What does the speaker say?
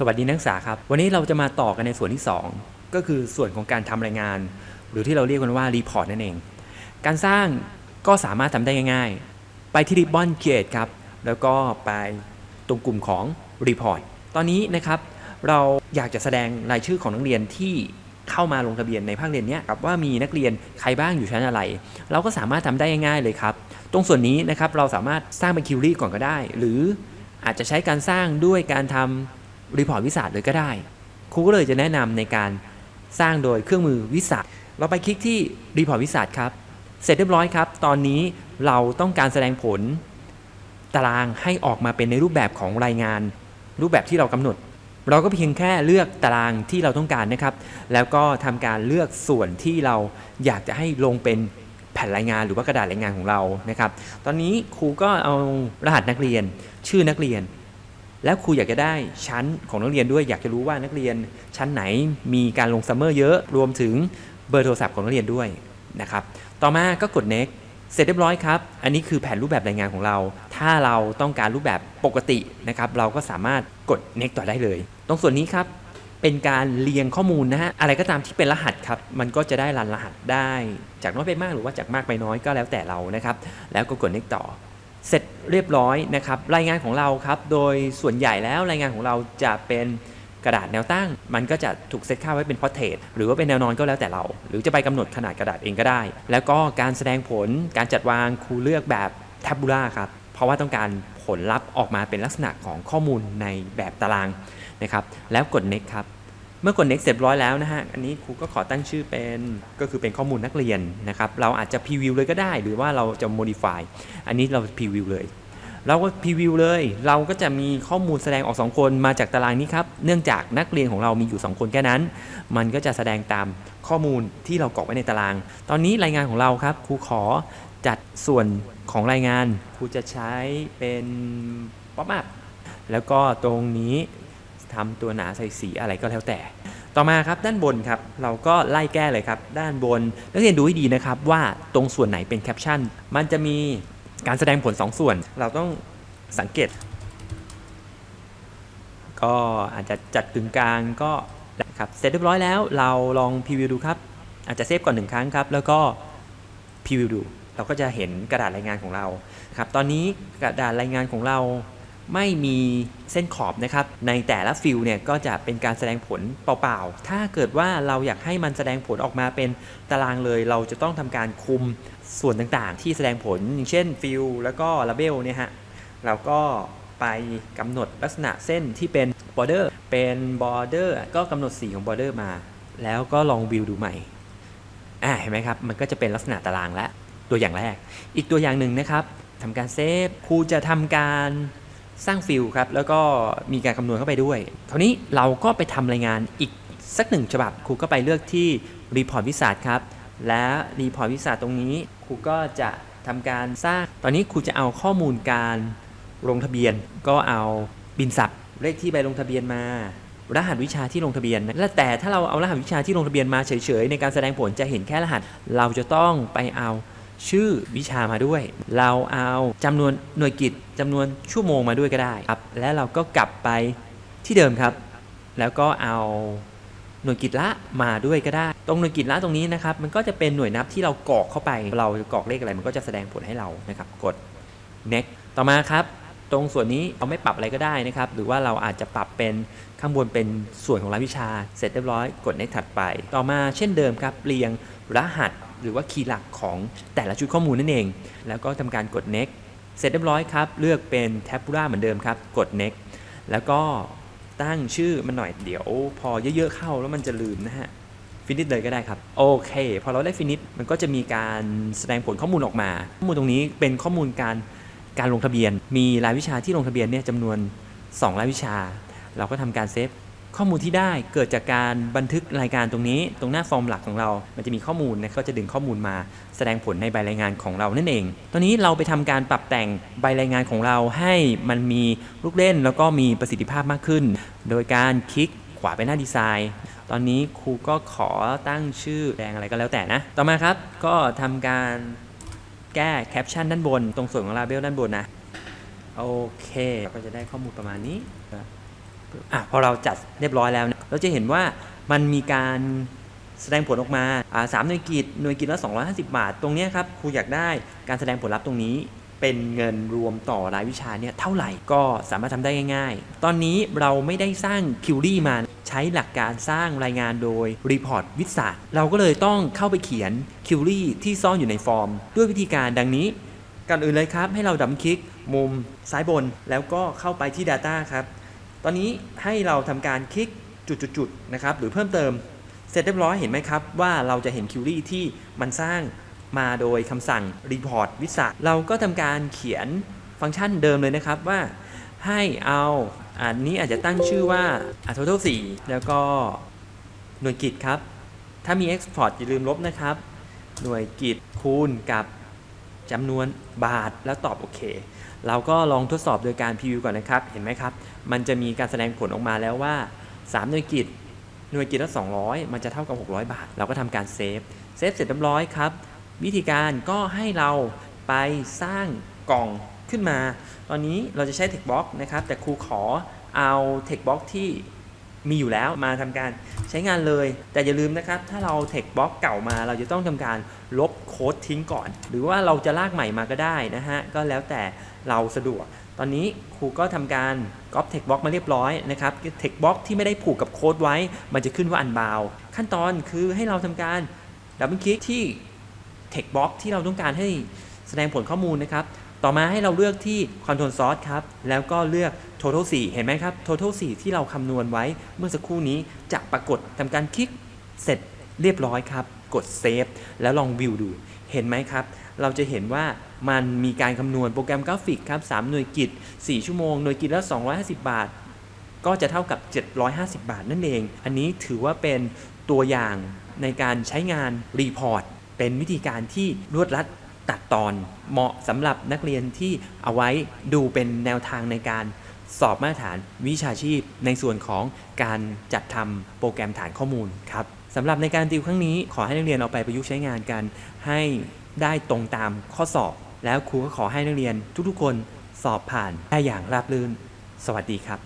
สวัสดีนักศึกษาครับ วันนี้เราจะมาต่อกันในส่วนที่ 2 ก็คือส่วนของการทำรายงาน หรือที่เราเรียกกันว่ารีพอร์ตนั่นเอง การสร้างก็สามารถทำได้ง่าย ๆ ไปที่ Ribbon Create ครับ แล้วก็ไปตรงกลุ่มของ Report ตอนนี้นะครับ เราอยากจะแสดงรายชื่อของนักเรียนที่เข้ามาลงทะเบียนในภาคเรียนนี้ครับว่ามีนักเรียนใครบ้างอยู่ชั้นอะไร เราก็สามารถทำได้ง่าย ๆ เลยครับ ตรงส่วนนี้นะครับเราสามารถสร้างเป็นคิวรีก่อนก็ได้ หรืออาจจะใช้การสร้างด้วยการทำ รีพอร์ตวิสาเลยก็ได้ครูก็เลยจะแนะนำในการสร้างโดยเครื่องมือวิสาเราไปคลิกที่รีพอร์ตวิสาครับ เสร็จเรียบร้อยครับ ตอนนี้เราต้องการแสดงผล ตารางให้ออกมาเป็นในรูปแบบของรายงาน รูปแบบที่เรากำหนด เราก็เพียงแค่เลือกตารางที่เราต้องการนะครับ แล้วก็ทำการเลือกส่วนที่เราอยากจะให้ลงเป็นแผ่นรายงานหรือว่ากระดาษรายงานของเรานะครับ ตอนนี้ครูก็เอารหัสนักเรียน ชื่อนักเรียน แล้วครูอยากจะได้ชั้นของนักเรียนด้วยอยากจะรู้ว่านักเรียนชั้นไหนมีการลงซัมเมอร์เยอะรวมถึงเบอร์โทรศัพท์ของนักเรียนด้วยนะครับต่อมาก็กด next เสร็จเรียบร้อยครับ อันนี้คือแผนรูปแบบรายงานของเรา ถ้าเราต้องการรูปแบบปกตินะครับ เราก็สามารถกด next ต่อได้เลย ตรงส่วนนี้ครับ เป็นการเรียงข้อมูลนะฮะ อะไรก็ตามที่เป็นรหัสครับ มันก็จะได้รันรหัสได้ จากน้อยไปมากหรือว่าจากมากไปน้อยก็แล้วแต่เรานะครับ แล้วก็กด next ต่อ เสร็จเรียบร้อยนะครับ รายงานของเราครับ โดยส่วนใหญ่แล้วรายงานของเราจะเป็นกระดาษแนวตั้ง มันก็จะถูกเซตค่าไว้เป็นพอร์เทรตหรือว่าเป็นแนวนอนก็แล้วแต่เรา หรือจะไปกำหนดขนาดกระดาษเองก็ได้ แล้วก็การแสดงผลการจัดวางครูเลือกแบบแทบบูล่าครับ เพราะว่าต้องการผลลัพธ์ออกมาเป็นลักษณะของข้อมูลในแบบตารางนะครับ แล้วกด next ครับ เมื่อกด next เสร็จร้อยแล้วนะฮะ อันนี้ครูก็ขอตั้งชื่อเป็นก็คือเป็นข้อมูลนักเรียนนะครับ เราอาจจะ preview เลยก็ได้ หรือว่าเราจะ modify อันนี้เรา preview เลย เราก็ preview เลย เราก็จะมีข้อมูลแสดงออก 2 คนมาจากตารางนี้ครับ เนื่องจากนักเรียนของเรามีอยู่ 2 คนแค่นั้น มันก็จะแสดงตามข้อมูลที่เรากรอกไว้ในตาราง ตอนนี้รายงานของเราครับครูขอจัดส่วนของรายงานครูจะใช้เป็น pop up แล้วก็ตรงนี้ทำตัวหนาใส่สีอะไรก็แล้วแต่ ต่อมาครับด้านบนครับเราก็ไล่แก้เลยครับ ด้านบนนักเรียนดูให้ดีนะครับว่าตรงส่วนไหนเป็นแคปชั่นมันจะมีการแสดงผล2ส่วน เราต้องสังเกต ก็อาจจะจัดกึ่งกลางก็นะครับเสร็จเรียบร้อยแล้วเราลองพรีวิวดูครับ อาจจะเซฟก่อนหนึ่งครั้งครับ แล้วก็พรีวิวดู เราก็จะเห็นกระดาษรายงานของเราครับตอนนี้กระดาษรายงานของเรา ไม่มีเส้นขอบนะครับ ในแต่ละฟิลเนี่ยก็จะเป็นการแสดงผลเปล่าๆ ถ้าเกิดว่าเราอยากให้มันแสดงผลออกมาเป็นตารางเลย เราจะต้องทำการคุมส่วนต่างๆ ที่แสดงผลอย่างเช่นฟิลแล้วก็ลาเบลเนี่ยฮะเราก็ไปกำหนดลักษณะเส้นที่เป็น border เป็น border ก็กำหนดสีของ border มา แล้วก็ลองวิวดูใหม่อ่าเห็นไหมครับ มันก็จะเป็นลักษณะตารางแล้วตัวอย่างแรก อีกตัวอย่างหนึ่งนะครับทำการเซฟครูจะทำการ สร้างฟิลครับ แล้วก็มีการคำนวณเข้าไปด้วยคราวนี้เราก็ไปทำรายงานอีกสักหนึ่งฉบับครูก็ไปเลือกที่รีพอร์ตวิสาครับ และรีพอร์ตวิสาตรงนี้ครูก็จะทำการสร้าง ตอนนี้ครูจะเอาข้อมูลการลงทะเบียน ก็เอาบินสับเลขที่ใบลงทะเบียนมารหัสวิชาที่ลงทะเบียนนะและแต่ถ้าเราเอารหัสวิชาที่ลงทะเบียนมาเฉยๆ ในการแสดงผลจะเห็นแค่รหัส เราจะต้องไปเอา ชื่อวิชามาด้วย เราเอาจำนวนหน่วยกิจจำนวนชั่วโมงมาด้วยก็ได้ครับ และเราก็กลับไปที่เดิมครับ แล้วก็เอาหน่วยกิจละมาด้วยก็ได้ ตรงหน่วยกิจละตรงนี้นะครับ มันก็จะเป็นหน่วยนับที่เรากรอกเข้าไป เรากรอกเลขอะไรมันก็จะแสดงผลให้เรานะครับ กด next ต่อมาครับ ตรงส่วนนี้เราไม่ปรับอะไรก็ได้นะครับ หรือว่าเราอาจจะปรับเป็นข้างบนเป็นส่วนของรายวิชา เสร็จเรียบร้อยกด next ถัดไป ต่อมาเช่นเดิมครับ เรียงรหัสหรือว่าคีย์หลักของแต่ละชุดข้อมูลนั่นเอง แล้วก็ทำการกด next เสร็จเรียบร้อยครับ เลือกเป็น tabular เหมือนเดิมครับ กด next แล้วก็ตั้งชื่อมันหน่อยเดี๋ยวพอเยอะๆเข้าแล้วมันจะลืมนะฮะฟินิชเลยก็ได้ครับ โอเค พอเราได้ฟินิชมันก็จะมีการแสดงผลข้อมูลออกมา ข้อมูลตรงนี้เป็นข้อมูลการ การลงทะเบียน มีรายวิชาที่ลงทะเบียนเนี่ยจำนวน 2 รายวิชา เราก็ทำการเซฟข้อมูลที่ได้เกิดจากการบันทึกรายการตรงนี้ ตรงหน้าฟอร์มหลักของเรา มันจะมีข้อมูลนะก็จะดึงข้อมูลมาแสดงผลในใบรายงานของเรานั่นเอง ตอนนี้เราไปทำการปรับแต่งใบรายงานของเราให้มันมีลูกเล่น แล้วก็มีประสิทธิภาพมากขึ้น โดยการคลิกขวาไปหน้าดีไซน์ ตอนนี้ครูก็ขอตั้งชื่อแดงอะไรก็แล้วแต่นะ ต่อมาครับก็ทำการ แก้แคปชั่นด้านบน ตรงส่วนของลาเบลด้านบนนะ โอเคเราก็จะได้ข้อมูลประมาณนี้อะพอเราจัดเรียบร้อยแล้วเนี่ยเราจะเห็นว่ามันมีการแสดงผลออกมาอ่าสามหน่วยกิจหน่วยกิจละ 250 บาท ตรงนี้ครับครูอยากได้การแสดงผลลัพธ์ตรงนี้ เป็นเงินรวมต่อรายวิชาเนี่ยเท่าไหร่ก็สามารถทำได้ง่าย ๆ ตอนนี้เราไม่ได้สร้างคิวรี่มา ใช้หลักการสร้างรายงานโดยรีพอร์ตวิสัทเราก็เลยต้องเข้าไปเขียนคิวรี่ที่ซ่อนอยู่ในฟอร์ม ด้วยวิธีการดังนี้ก่อนอื่นเลยครับ ให้เราดับคลิกมุมซ้ายบนแล้วก็เข้าไปที่ Data ครับ ตอนนี้ให้เราทำการคลิกจุดๆๆนะครับหรือเพิ่มเติมเสร็จเรียบร้อยเห็นไหมครับ ว่าเราจะเห็นคิวรี่ที่มันสร้างมาโดยคำสั่ง report วิสาเราก็ทำการเขียนฟังก์ชันเดิมเลยนะครับว่าให้เอา อันนี้อาจจะตั้งชื่อว่า a total 4 แล้วก็หน่วยกิจครับ ถ้ามี export อย่าลืมลบนะครับ หน่วยกิจคูณกับจำนวนบาทแล้วตอบโอเค เราก็ลองทดสอบโดยการพรีวิวก่อนนะครับ เห็นไหมครับ มันจะมีการแสดงผลออกมาแล้วว่า 3 หน่วยกิจ หน่วยกิจละ 200 มันจะเท่ากับ 600 บาท เราก็ทำการเซฟ เซฟเสร็จเรียบร้อยครับ วิธีการก็ให้เราไปสร้าง กล่องขึ้นมา ตอนนี้เราจะใช้ text box นะครับ แต่ครูขอเอา text box ที่มีอยู่แล้วมาทำการใช้งานเลย แต่อย่าลืมนะครับ ถ้าเรา text box เก่ามา เราจะต้องทำการลบโค้ดทิ้งก่อน หรือว่าเราจะลากใหม่มาก็ได้นะฮะ ก็แล้วแต่เราสะดวก ตอนนี้ครูก็ทำการ copy text box มาเรียบร้อยนะครับ text box ที่ไม่ได้ผูกกับโค้ดไว้ มันจะขึ้นว่า unbound ขั้นตอนคือให้เราทำการดับเบิลคลิกที่ text box ที่เราต้องการให้แสดงผลข้อมูลนะครับ ต่อมาให้เราเลือกที่ control source ครับ แล้วก็เลือก total 4 เห็นไหมครับ total 4 ที่เราคำนวณไว้เมื่อสักครู่นี้จะปรากฏทำการคลิกเสร็จเรียบร้อยครับ กด save แล้วลองวิวดู เห็นไหมครับ เราจะเห็นว่ามันมีการคำนวณโปรแกรมกราฟิกครับ 3 หน่วยกิจ 4 ชั่วโมง หน่วยกิจละ 250 บาท ก็จะเท่ากับ 750 บาทนั่นเอง อันนี้ถือว่าเป็นตัวอย่างในการใช้งานรีพอร์ตเป็นวิธีการที่รวดรัด ตัดตอนเหมาะสำหรับนักเรียนที่เอาไว้ดูเป็นแนวทางในการสอบมาตรฐานวิชาชีพ ในส่วนของการจัดทำโปรแกรมฐานข้อมูลครับสำหรับในการติวครั้งนี้ขอให้นักเรียนเอาไปประยุกต์ใช้งานกัน ให้ได้ตรงตามข้อสอบ แล้วครูก็ขอให้นักเรียนทุกๆคนสอบผ่านได้อย่างราบรื่น สวัสดีครับ